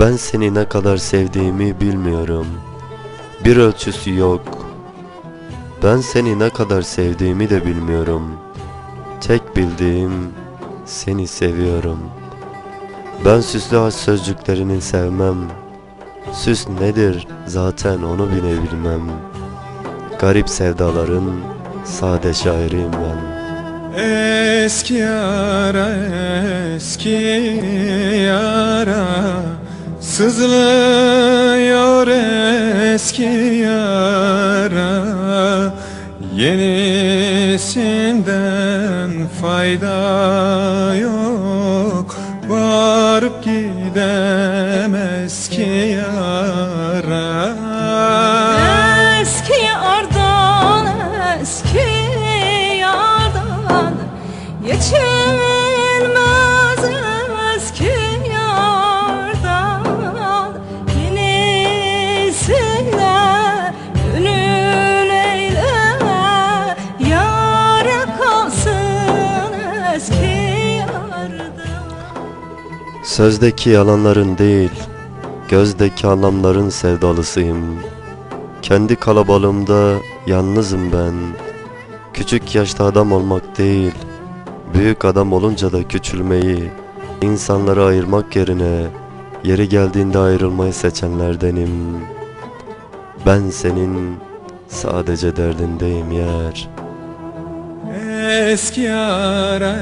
Ben seni ne kadar sevdiğimi bilmiyorum. Bir ölçüsü yok. Ben seni ne kadar sevdiğimi de bilmiyorum. Tek bildiğim seni seviyorum. Ben süslü aşk sözcüklerini sevmem. Süs nedir zaten onu bile bilmem. Garip sevdaların sade şairiyim ben. Eski yara eski yara Sızlıyor eski yara Yenisinden fayda yok. Varıp gidem eski yara Sözdeki yalanların değil, gözdeki anlamların sevdalısıyım. Kendi kalabalığımda yalnızım ben. Küçük yaşta adam olmak değil, büyük adam olunca da küçülmeyi, insanları ayırmak yerine yeri geldiğinde ayrılmayı seçenlerdenim. Ben senin sadece derdindeyim yer. Eski yara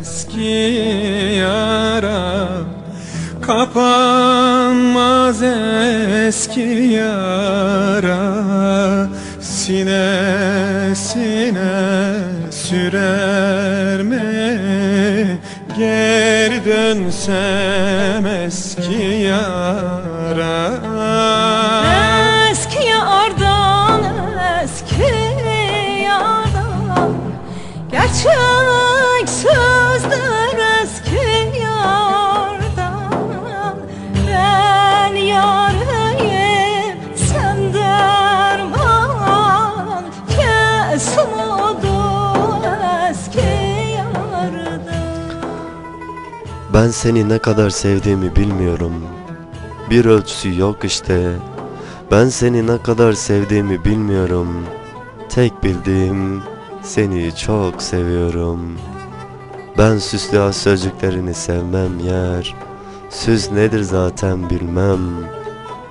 eski yara Kapanmaz eski yara Sinesine sürer mi? Geri dönsem eski yara. Eski yardan, eski yardan Gerçek Ben seni ne kadar sevdiğimi bilmiyorum. Bir ölçüsü yok işte. Ben seni ne kadar sevdiğimi bilmiyorum. Tek bildiğim seni çok seviyorum. Ben süslü az sözcüklerini sevmem yer. Süz nedir zaten bilmem.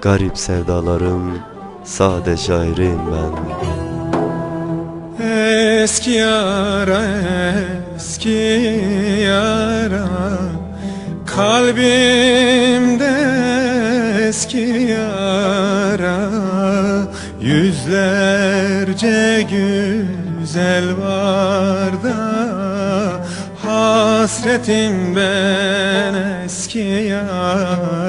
Garip sevdalarım sade şairim ben. Eski yara eski yara Kalbimde eski yara Yüzlerce güzel var da Hasretim ben eski yara